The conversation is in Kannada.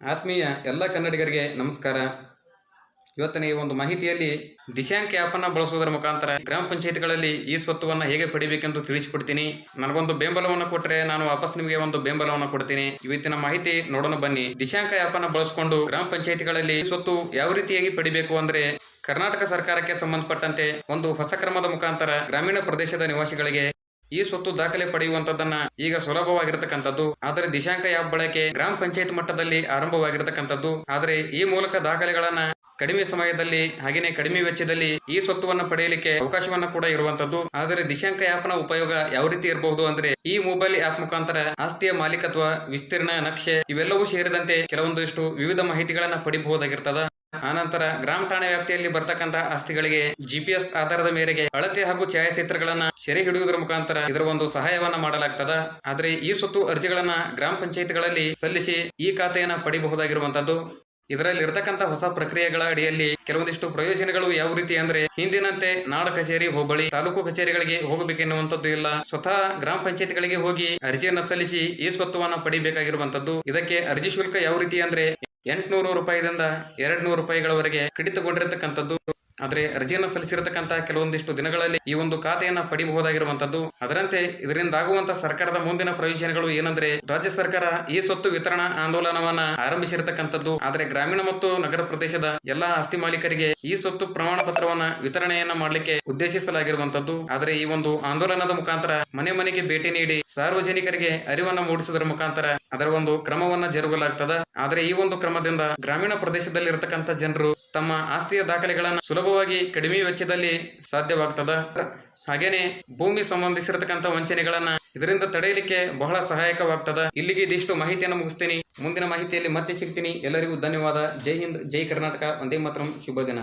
ಆತ್ಮೀಯ ಎಲ್ಲ ಕನ್ನಡಿಗರಿಗೆ ನಮಸ್ಕಾರ. ಇವತ್ತಿನ ಈ ಒಂದು ಮಾಹಿತಿಯಲ್ಲಿ ದಿಶಾಂಕ್ ಆ್ಯಪನ್ನು ಬಳಸೋದರ ಮುಖಾಂತರ ಗ್ರಾಮ ಪಂಚಾಯತ್ಗಳಲ್ಲಿ ಈ ಸ್ವತ್ತುವನ್ನು ಹೇಗೆ ಪಡಿಬೇಕೆಂದು ತಿಳಿಸಿಕೊಡ್ತೀನಿ. ನನಗೊಂದು ಬೆಂಬಲವನ್ನು ಕೊಟ್ಟರೆ ನಾನು ವಾಪಸ್ ನಿಮಗೆ ಒಂದು ಬೆಂಬಲವನ್ನು ಕೊಡ್ತೀನಿ. ಇವತ್ತಿನ ಮಾಹಿತಿ ನೋಡೋಣ ಬನ್ನಿ. ದಿಶಾಂಕ ಆ್ಯಪನ್ನು ಬಳಸಿಕೊಂಡು ಗ್ರಾಮ ಪಂಚಾಯತ್ಗಳಲ್ಲಿ ಸ್ವತ್ತು ಯಾವ ರೀತಿಯಾಗಿ ಪಡಿಬೇಕು ಅಂದ್ರೆ ಕರ್ನಾಟಕ ಸರ್ಕಾರಕ್ಕೆ ಸಂಬಂಧಪಟ್ಟಂತೆ ಒಂದು ಹೊಸ ಕ್ರಮದ ಮುಖಾಂತರ ಗ್ರಾಮೀಣ ಪ್ರದೇಶದ ನಿವಾಸಿಗಳಿಗೆ ಈ ಸ್ವತ್ತು ದಾಖಲೆ ಪಡೆಯುವಂತದ್ದನ್ನ ಈಗ ಸುಲಭವಾಗಿರತಕ್ಕಂಥದ್ದು. ಆದರೆ ದಿಶಾಂಕ ಆ್ಯಪ್ ಬಳಕೆ ಗ್ರಾಮ ಪಂಚಾಯತ್ ಮಟ್ಟದಲ್ಲಿ ಆರಂಭವಾಗಿರತಕ್ಕಂಥದ್ದು. ಆದರೆ ಈ ಮೂಲಕ ದಾಖಲೆಗಳನ್ನ ಕಡಿಮೆ ಸಮಯದಲ್ಲಿ ಹಾಗೆಯೇ ಕಡಿಮೆ ವೆಚ್ಚದಲ್ಲಿ ಈ ಸ್ವತ್ತುವನ್ನು ಪಡೆಯಲಿಕ್ಕೆ ಅವಕಾಶವನ್ನ ಕೂಡ ಇರುವಂತದ್ದು ಆದರೆ ದಿಶಾಂಕ ಆ್ಯಪ್ನ ಉಪಯೋಗ ಯಾವ ರೀತಿ ಇರಬಹುದು ಅಂದ್ರೆ ಈ ಮೊಬೈಲ್ ಆ್ಯಪ್ ಮುಖಾಂತರ ಆಸ್ತಿಯ ಮಾಲೀಕತ್ವ, ವಿಸ್ತೀರ್ಣ, ನಕ್ಷೆ ಇವೆಲ್ಲವೂ ಸೇರಿದಂತೆ ಕೆಲವೊಂದಿಷ್ಟು ವಿವಿಧ ಮಾಹಿತಿಗಳನ್ನ ಪಡಿಬಹುದಾಗಿರ್ತದ. ಆನಂತರ ಗ್ರಾಮ ಠಾಣೆ ವ್ಯಾಪ್ತಿಯಲ್ಲಿ ಬರ್ತಕ್ಕಂತಹ ಆಸ್ತಿಗಳಿಗೆ ಜಿಪಿಎಸ್ ಆಧಾರದ ಮೇರೆಗೆ ಅಳತೆ ಹಾಗೂ ಛಾಯಾಚಿತ್ರಗಳನ್ನ ಸೆರೆ ಹಿಡಿಯುವುದರ ಮುಖಾಂತರ ಇದರ ಒಂದು ಸಹಾಯವನ್ನ ಮಾಡಲಾಗ್ತದ. ಆದ್ರೆ ಈ ಸ್ವತ್ತು ಅರ್ಜಿಗಳನ್ನ ಗ್ರಾಮ ಪಂಚಾಯತ್ಗಳಲ್ಲಿ ಸಲ್ಲಿಸಿ ಈ ಖಾತೆಯನ್ನ ಪಡಿಬಹುದಾಗಿರುವಂತದ್ದು. ಇದರಲ್ಲಿ ಇರತಕ್ಕಂತ ಹೊಸ ಪ್ರಕ್ರಿಯೆಗಳ ಅಡಿಯಲ್ಲಿ ಕೆಲವೊಂದಿಷ್ಟು ಪ್ರಯೋಜನಗಳು ಯಾವ ರೀತಿ ಅಂದ್ರೆ ಹಿಂದಿನಂತೆ ನಾಡ ಕಚೇರಿ, ಹೋಬಳಿ, ತಾಲೂಕು ಕಚೇರಿಗಳಿಗೆ ಹೋಗಬೇಕೆನ್ನುವಂಥದ್ದು ಇಲ್ಲ. ಸ್ವತಃ ಗ್ರಾಮ ಪಂಚಾಯತ್ಗಳಿಗೆ ಹೋಗಿ ಅರ್ಜಿಯನ್ನು ಸಲ್ಲಿಸಿ ಈ ಸ್ವತ್ತುವನ್ನ ಪಡಿಬೇಕಾಗಿರುವಂತದ್ದು ಇದಕ್ಕೆ ಅರ್ಜಿ ಶುಲ್ಕ ಯಾವ ರೀತಿ ಅಂದ್ರೆ ಎಂಟುನೂರು ರೂಪಾಯಿದಿಂದ ಎರಡ್ ನೂರು ರೂಪಾಯಿಗಳವರೆಗೆ ಕಡಿತಗೊಂಡಿರತಕ್ಕಂಥದ್ದು ಆದ್ರೆ ಅರ್ಜಿಯನ್ನು ಸಲ್ಲಿಸಿರತಕ್ಕಂತಹ ಕೆಲವೊಂದಿಷ್ಟು ದಿನಗಳಲ್ಲಿ ಈ ಒಂದು ಖಾತೆಯನ್ನು ಪಡಿಬಹುದಾಗಿರುವಂತದ್ದು ಅದರಂತೆ ಇದರಿಂದ ಆಗುವಂತ ಸರ್ಕಾರದ ಮುಂದಿನ ಪ್ರಯೋಜನಗಳು ಏನಂದ್ರೆ ರಾಜ್ಯ ಸರ್ಕಾರ ಈ ಸ್ವತ್ತು ವಿತರಣಾ ಆಂದೋಲನವನ್ನ ಆರಂಭಿಸಿರತಕ್ಕಂಥದ್ದು. ಆದರೆ ಗ್ರಾಮೀಣ ಮತ್ತು ನಗರ ಪ್ರದೇಶದ ಎಲ್ಲಾ ಆಸ್ತಿ ಮಾಲೀಕರಿಗೆ ಈ ಸ್ವತ್ತು ಪ್ರಮಾಣ ಪತ್ರವನ್ನ ವಿತರಣೆಯನ್ನ ಮಾಡಲಿಕ್ಕೆ ಉದ್ದೇಶಿಸಲಾಗಿರುವಂತದ್ದು ಆದರೆ ಈ ಒಂದು ಆಂದೋಲನದ ಮುಖಾಂತರ ಮನೆ ಮನೆಗೆ ಭೇಟಿ ನೀಡಿ ಸಾರ್ವಜನಿಕರಿಗೆ ಅರಿವನ್ನ ಮೂಡಿಸುವುದರ ಮುಖಾಂತರ ಅದರ ಒಂದು ಕ್ರಮವನ್ನ ಜರುಗಲಾಗ್ತದ. ಆದರೆ ಈ ಒಂದು ಕ್ರಮದಿಂದ ಗ್ರಾಮೀಣ ಪ್ರದೇಶದಲ್ಲಿ ಇರತಕ್ಕಂತ ಜನರು ತಮ್ಮ ಆಸ್ತಿಯ ದಾಖಲೆಗಳನ್ನು ಸುಲಭವಾಗಿ ಕಡಿಮೆ ವೆಚ್ಚದಲ್ಲಿ ಸಾಧ್ಯವಾಗ್ತದ. ಹಾಗೇನೆ ಭೂಮಿ ಸಂಬಂಧಿಸಿರತಕ್ಕಂಥ ವಂಚನೆಗಳನ್ನ ಇದರಿಂದ ತಡೆಯಲಿಕ್ಕೆ ಬಹಳ ಸಹಾಯಕವಾಗ್ತದ. ಇಲ್ಲಿಗೆ ಇದಿಷ್ಟು ಮಾಹಿತಿಯನ್ನು ಮುಗಿಸ್ತೀನಿ. ಮುಂದಿನ ಮಾಹಿತಿಯಲ್ಲಿ ಮತ್ತೆ ಸಿಗ್ತೀನಿ. ಎಲ್ಲರಿಗೂ ಧನ್ಯವಾದ. ಜೈ ಹಿಂದ್, ಜೈ ಕರ್ನಾಟಕ. ಒಂದೇ ಮಾತ್ರ. ಶುಭ ದಿನ.